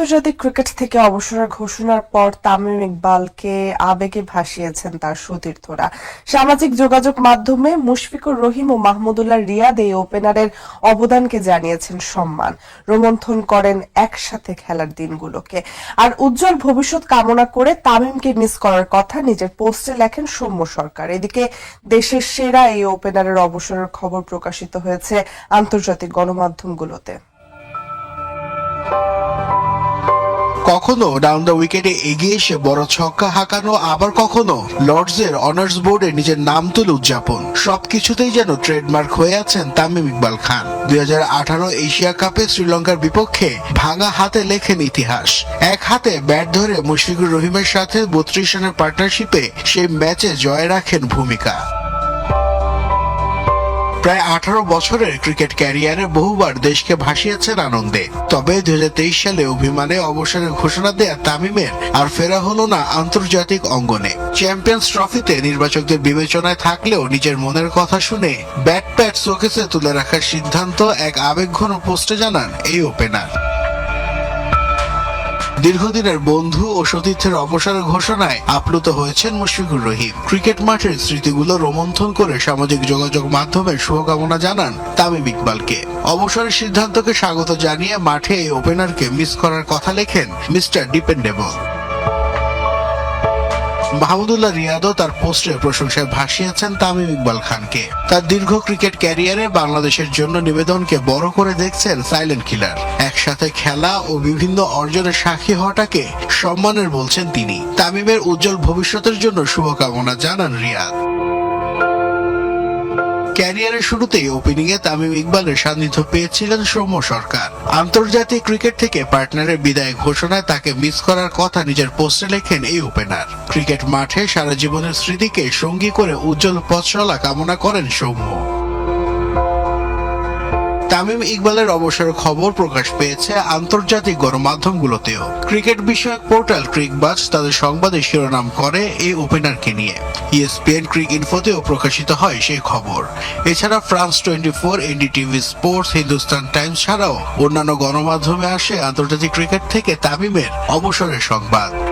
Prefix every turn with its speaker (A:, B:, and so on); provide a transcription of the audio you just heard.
A: আন্তর্জাতিক ক্রিকেট থেকে অবসরের ঘোষণার পর তামিম ইকবালকে আবেগে ভাসিয়েছেন তার সতীর্থরা সামাজিক যোগাযোগ মাধ্যমে মুশফিকুর রহিম ও মাহমুদুল্লাহ রিয়াদ এই ওপেনারের অবদানকে জানিয়েছেন সম্মান। রোমন্থন করেন একসাথে খেলার দিনগুলোকে। আর উজ্জ্বল ভবিষ্যৎ কামনা করে তামিমকে মিস করার কথা নিজের পোস্টে লেখেন সৌম্য সরকার। এদিকে দেশের সেরা এই ওপেনারের অবসরের খবর প্রকাশিত হয়েছে আন্তর্জাতিক গণমাধ্যমগুলোতে।
B: কখনো ডাউন দ্য উইকেটে এগিয়ে এসে বড় ছক্কা হাঁকানো, আবার কখনো লর্ডসের অনার্স বোর্ডে নিজের নাম তুলে উদযাপন। সবকিছুতেই যেন ট্রেডমার্ক হয়ে আছেন তামিম ইকবাল খান। দুই হাজার আঠারো এশিয়া কাপে শ্রীলঙ্কার বিপক্ষে ভাঙা হাতে লেখেন ইতিহাস। এক হাতে ব্যাট ধরে মুশফিকুর রহিমের সাথে বত্রিশ রানের পার্টনারশিপে সেই ম্যাচে জয় রাখেন ভূমিকা। প্রায় আঠারো বছরের ক্রিকেট ক্যারিয়ারে বহুবার দেশকে ভাসিয়েছেন আনন্দে। তবে দু হাজার তেইশ সালে অভিমানে অবসরের ঘোষণা দেয়া তামিমের আর ফেরা হলো না আন্তর্জাতিক অঙ্গনে। চ্যাম্পিয়ন্স ট্রফিতে নির্বাচকদের বিবেচনায় থাকলেও নিজের মনের কথা শুনে ব্যাট প্যাট শোকেসে তুলে রাখার সিদ্ধান্ত এক আবেগঘন পোস্টে জানান এই ওপেনার। দীর্ঘদিনের বন্ধু ও সতীর্থের অবসর ঘোষণায় আপ্লুত হয়েছেন মুশফিকুর রহিম। ক্রিকেট মাঠের স্মৃতিগুলো রোমন্থন করে সামাজিক যোগাযোগ মাধ্যমে শুভকামনা জানান তামিম ইকবালকে। অবসরের সিদ্ধান্তকে স্বাগত জানিয়ে মাঠে এই ওপেনারকে মিস করার কথা লেখেন মিস্টার ডিপেন্ডেবল। মাহমুদুল্লাহ রিয়াদও তার পোস্টের প্রশংসায় ভাসিয়েছেন তামিম ইকবাল খানকে। তার দীর্ঘ ক্রিকেট ক্যারিয়ারে বাংলাদেশের জন্য নিবেদনকে বড় করে দেখছেন সাইলেন্ট কিলার। একসাথে খেলা ও বিভিন্ন অর্জনের সাক্ষী হওয়াটাকে সম্মানের বলছেন তিনি। তামিমের উজ্জ্বল ভবিষ্যতের জন্য শুভকামনা জানান রিয়াদ। ক্যারিয়ারের শুরুতেই ওপেনিং এ তামিম ইকবালের সান্নিধ্য পেয়েছিলেন সৌম্য সরকার। আন্তর্জাতিক ক্রিকেট থেকে পার্টনারের বিদায় ঘোষণায় তাকে মিস করার কথা নিজের পোস্টে লেখেন এই ওপেনার ক্রিকেট মাঠে সারা জীবনের স্মৃতিকে সঙ্গী করে উজ্জ্বল পথচলা কামনা করেন সৌম্য। তামিম ইকবালের অবসরের খবর প্রকাশ পেয়েছে আন্তর্জাতিক গণমাধ্যমগুলোতেও। ক্রিকেট বিষয়ক পোর্টাল ক্রিকবাজ তাদের সংবাদে শিরোনাম করে এই ওপেনারকে নিয়ে। ইএসপিএন ক্রিক ইনফোতেও প্রকাশিত হয় সেই খবর। এছাড়া France twenty four, NDTV Sports, Hindustan Times ছাড়াও অন্যান্য গণমাধ্যমে আসে আন্তর্জাতিক ক্রিকেট থেকে তামিমের অবসরের সংবাদ।